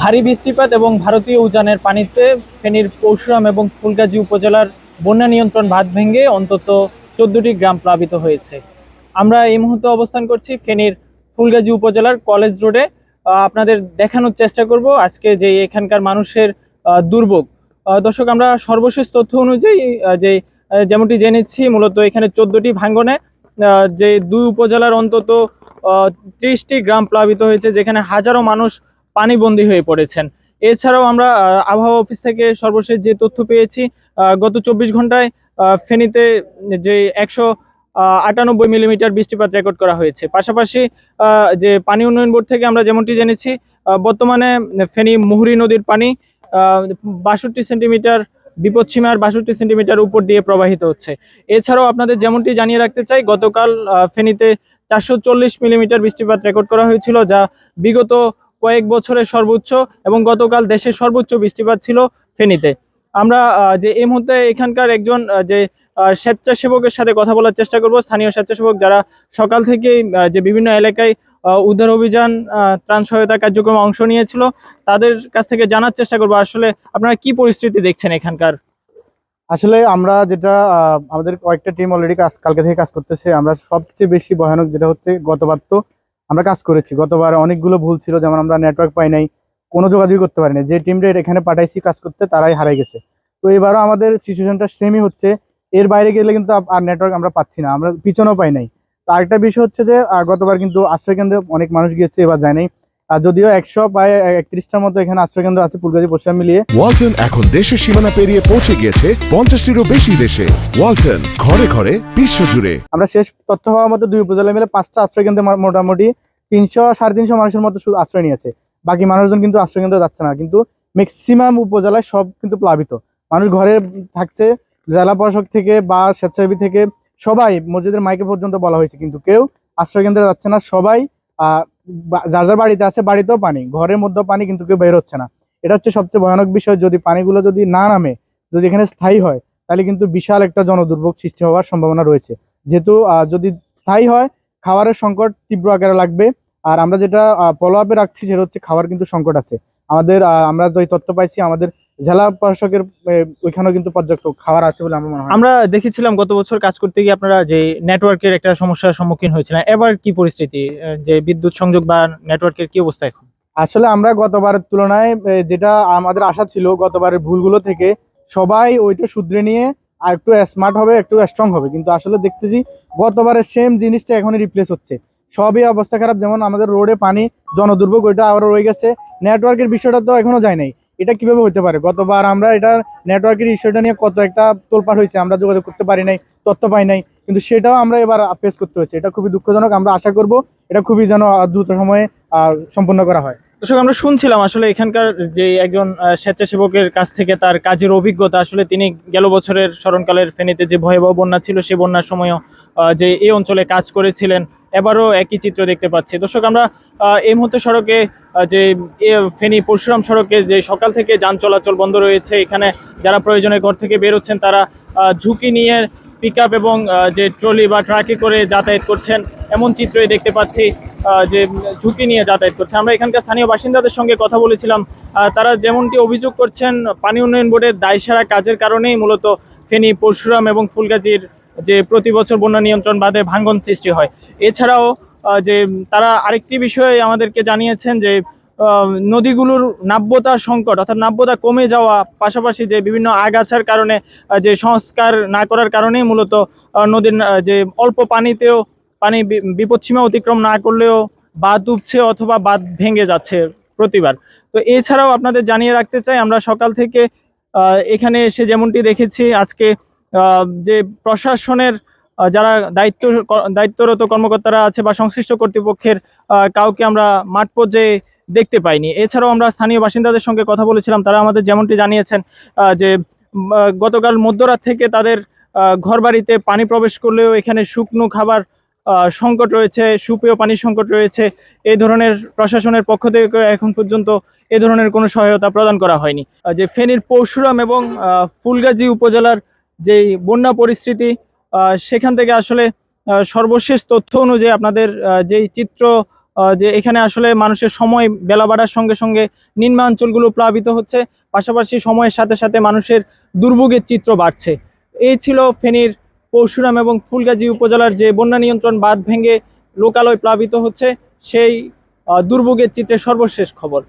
ভারী বৃষ্টিপাত এবং ভারতীয় উজানের পানিতে ফেনীর পরশুরাম এবং ফুলগাজী উপজেলার বন্যা নিয়ন্ত্রণ বাঁধ ভেঙে অন্তত চোদ্দটি গ্রাম প্লাবিত হয়েছে। আমরা এই মুহূর্তে অবস্থান করছি ফেনীর ফুলগাজী উপজেলার কলেজ রোডে। আপনাদের দেখানোর চেষ্টা করব আজকে যে এখানকার মানুষের দুর্ভোগ। দর্শক, আমরা সর্বশেষ তথ্য অনুযায়ী যে যেমনটি জেনেছি, মূলত এখানে চোদ্দটি ভাঙ্গনে যে দুই উপজেলার অন্তত ত্রিশটি গ্রাম প্লাবিত হয়েছে, যেখানে হাজারো মানুষ পানিবন্দী হয়ে পড়েছেন। এছাড়াও আমরা আবহাওয়া অফিস থেকে সর্বশেষ যে তথ্য পেয়েছি গত চব্বিশ ঘন্টায় ফেনীতে যে একশো আটানব্বই মিলিমিটার বৃষ্টিপাত রেকর্ড করা হয়েছে। পাশাপাশি যে পানি উন্নয়ন বোর্ড থেকে আমরা যেমনটি জেনেছি বর্তমানে ফেনী মুহুরী নদীর পানি বাষট্টি সেন্টিমিটার বিপদসীমার বাষট্টি সেন্টিমিটার উপর দিয়ে প্রবাহিত হচ্ছে। এছাড়াও আপনাদের যেমনটি জানিয়ে রাখতে চাই, গতকাল ফেনীতে চারশো চল্লিশ মিলিমিটার বৃষ্টিপাত রেকর্ড করা হয়েছিল, যা বিগত কয়েক বছরের সর্বোচ্চ এবং গতকাল দেশের সর্বোচ্চ বৃষ্টিপাত ছিল ফেনীতে। আমরা যে এই মুহূর্তে এখানকার একজন যে স্বেচ্ছাসেবকের সাথে কথা বলার চেষ্টা করব, স্থানীয় স্বেচ্ছাসেবক যারা সকাল থেকেই যে বিভিন্ন এলাকায় উদ্ধার অভিযান ত্রাণ সহায়তা কার্যক্রমে অংশ নিয়েছিল, তাদের কাছ থেকে জানার চেষ্টা করব। আসলে আপনারা কি পরিস্থিতি দেখছেন এখানকার? আসলে আমরা যেটা আমাদের কয়েকটা টিম অলরেডি কাজ, কালকে থেকে কাজ করতেছে। আমরা সবচেয়ে বেশি ভয়ানক যেটা হচ্ছে গতবার তো আমরা কাজ করেছি। গতবার অনেকগুলো ভুল ছিল, যেমন আমরা নেটওয়ার্ক পাই নাই, কোনো যোগাযোগ করতে পারিনি। যে টিমটা এখানে পাঠাইছি, কাজ করতে, তারাই হারাই গেছে। তো এবারও আমাদের সিচুয়েশনটা সেমই হচ্ছে। এর বাইরে গেলে কিন্তু আর নেটওয়ার্ক আমরা পাচ্ছি না, আমরা পিছনেও পাই নাই। তো আরেকটা বিষয় হচ্ছে যে গতবার কিন্তু আশ্রয় কেন্দ্রে অনেক মানুষ গিয়েছে, এবার যায় নাই আর যদিও একশো প্রায় একত্রিশটার মতো এখানে আশ্রয় কেন্দ্র আছে ফুলগাজী পশ্চিম মিলিয়ে। ওয়ালটন এখন দেশের সীমানা পেরিয়ে পৌঁছে গিয়েছে পঞ্চাশটিরও বেশি দেশে। ওয়ালটন ঘরে ঘরে বিশ্বজুড়ে। আমরা শেষ তথ্য পাওয়ার মতো দুই উপজেলা মিলে পাঁচটা আশ্রয় কেন্দ্রে মোটামুটি তিনশো সাড়ে তিনশো মানুষের মতো শুধু আশ্রয় নিয়েছে। বাকি মানুষজন কিন্তু আশ্রয় কেন্দ্রে যাচ্ছে না কিন্তু ম্যাক্সিমাম উপজেলায় সব কিন্তু প্লাবিত। মানুষ ঘরে থাকছে জেলা প্রশাসক থেকে বা স্বেচ্ছাসেবী থেকে সবাই মসজিদের মাইকে পর্যন্ত বলা হয়েছে কিন্তু কেউ আশ্রয় কেন্দ্রে যাচ্ছে না সবাই যার যার বাড়িতে আছে বাড়িতেও পানি, ঘরের মধ্যেও পানি কিন্তু কেউ বের হচ্ছে না। এটা হচ্ছে সবচেয়ে ভয়ানক বিষয়, যদি পানিগুলো যদি না নামে, যদি এখানে স্থায়ী হয়, তাহলে কিন্তু বিশাল একটা জনদুর্ভোগ সৃষ্টি হওয়ার সম্ভাবনা রয়েছে। যেহেতু যদি স্থায়ী হয়, খাবারের সংকট তীব্র আকারে লাগবে। আর আমরা যেটা ফলো আপে রাখছি সেটা হচ্ছে খাবার কিন্তু সংকট আছে। আমাদের আমরা যে তথ্য পাইছি, আমাদের জেলা প্রশাসকের ওইখানেও কিন্তু পর্যাপ্ত খাবার আছে বলে আমার মনে হয়। আমরা দেখেছিলাম গত বছর কাজ করতে গিয়ে আপনারা যে নেটওয়ার্কের একটা সমস্যার সম্মুখীন হয়েছিলেন এবার কি পরিস্থিতি? যে বিদ্যুৎ সংযোগ বা নেটওয়ার্কের কি অবস্থা এখন? আসলে আমরা গতবারের তুলনায় যেটা আমাদের আশা ছিল গতবারের ভুলগুলো থেকে সবাই ওইটা শুধরে নিয়ে আর একটু স্মার্ট হবে একটু স্ট্রং হবে। কিন্তু আসলে দেখতেছি গতবারের সেম জিনিসটা এখনই রিপ্লেস হচ্ছে। সবই অবস্থা খারাপ যেমন আমাদের রোডে পানি জনদুর্ভোগ ওইটা আবার রয়ে গেছে। নেটওয়ার্কের বিষয়টা তো এখনও যায় নাই। এটা কীভাবে হতে পারে? গতবার আমরা এটা নেটওয়ার্কের ইস্যুটা নিয়ে কত একটা তোলপাড় হয়েছে, আমরা যোগাযোগ করতে পারি নাই, তথ্য পাই নাই, কিন্তু সেটাও আমরা এবার ফেস করতে হচ্ছে এটা খুবই দুঃখজনক, আমরা আশা করব এটা খুবই যেন দ্রুত সময়ে সম্পন্ন করা হয়। দর্শক, আমরা শুনছিলাম আসলে এখানকার যে একজন স্বেচ্ছাসেবকের কাছ থেকে তার কাজের অভিজ্ঞতা, আসলে তিনি গেল বছরের স্মরণকালের ফেনীতে যে ভয়াবহ বন্যা ছিল সেই বন্যার সময়ও যে এই অঞ্চলে কাজ করেছিলেন এবারও একই চিত্র দেখতে পাচ্ছি। দর্শক, আমরা এই মুহূর্তে সড়কে যে ফেনী পরশুরাম সড়কে যে সকাল থেকে যান চলাচল বন্ধ রয়েছে, এখানে যারা প্রয়োজনে ঘর থেকে বেরোচ্ছেন, তারা ঝুঁকি নিয়ে পিক এবং যে ট্রলি বা ট্রাকে করে যাতায়াত করছেন, এমন চিত্রই দেখতে পাচ্ছি যে, ঝুঁকি নিয়ে যাতায়াত করছে। আমরা এখানকার স্থানীয় বাসিন্দাদের সঙ্গে কথা বলেছিলাম তারা যেমনটি অভিযোগ করছেন, পানি উন্নয়ন বোর্ডের দায়সারা কাজের কারণেই মূলত ফেনী পরশুরাম এবং ফুলগাজীর যে প্রতি বছর বন্যা নিয়ন্ত্রণ বাদে ভাঙ্গন সৃষ্টি হয়। এছাড়াও যে তারা আরেকটি বিষয়ে আমাদেরকে জানিয়েছেন যে নদীগুলোর নাব্যতা সংকট অর্থাৎ নাব্যতা কমে যাওয়া, পাশাপাশি যে বিভিন্ন আগাছার কারণে যে সংস্কার না করার কারণেই মূলত নদীর যে অল্প পানিতেও, পানি বিপদসীমা অতিক্রম না করলেও বাঁধ উঠছে অথবা বাঁধ ভেঙে যাচ্ছে প্রতিবার। তো এছাড়াও আপনাদের জানিয়ে রাখতে চাই, আমরা সকাল থেকে এখানে এসে যেমনটি দেখেছি, আজকে যে প্রশাসনের যারা দায়িত্ব, দায়িত্বরত কর্মকর্তারা আছে বা সংশ্লিষ্ট কর্তৃপক্ষের কাউকে আমরা মাঠ পর্যায়ে দেখতে পাইনি। এছাড়াও আমরা স্থানীয় বাসিন্দাদের সঙ্গে কথা বলেছিলাম, তারা আমাদের যেমনটি জানিয়েছেন যে গতকাল মধ্যরাত থেকে তাদের ঘরবাড়িতে পানি প্রবেশ করলেও এখানে শুকনো খাবার সংকট রয়েছে, সুপেয় পানির সংকট রয়েছে। এই ধরনের প্রশাসনের পক্ষ থেকে এখন পর্যন্ত এ ধরনের কোনো সহায়তা প্রদান করা হয়নি। যে ফেনীর পরশুরাম এবং ফুলগাজী উপজেলার যেই বন্যা পরিস্থিতি সেখান থেকে আসলে সর্বশেষ তথ্য অনুযায়ী আপনাদের যেই চিত্র যে এখানে আসলে মানুষের সময় বেলা বাড়ার সঙ্গে সঙ্গে নিম্নাঞ্চলগুলো প্লাবিত হচ্ছে, পাশাপাশি সময়ের সাথে সাথে মানুষের দুর্ভোগের চিত্র বাড়ছে। এই ছিল ফেনীর পরশুরাম এবং ফুলগাজী উপজেলার যে বন্যা নিয়ন্ত্রণ বাঁধ ভেঙে লোকালয় প্লাবিত হচ্ছে, সেই দুর্ভোগের চিত্রের সর্বশেষ খবর।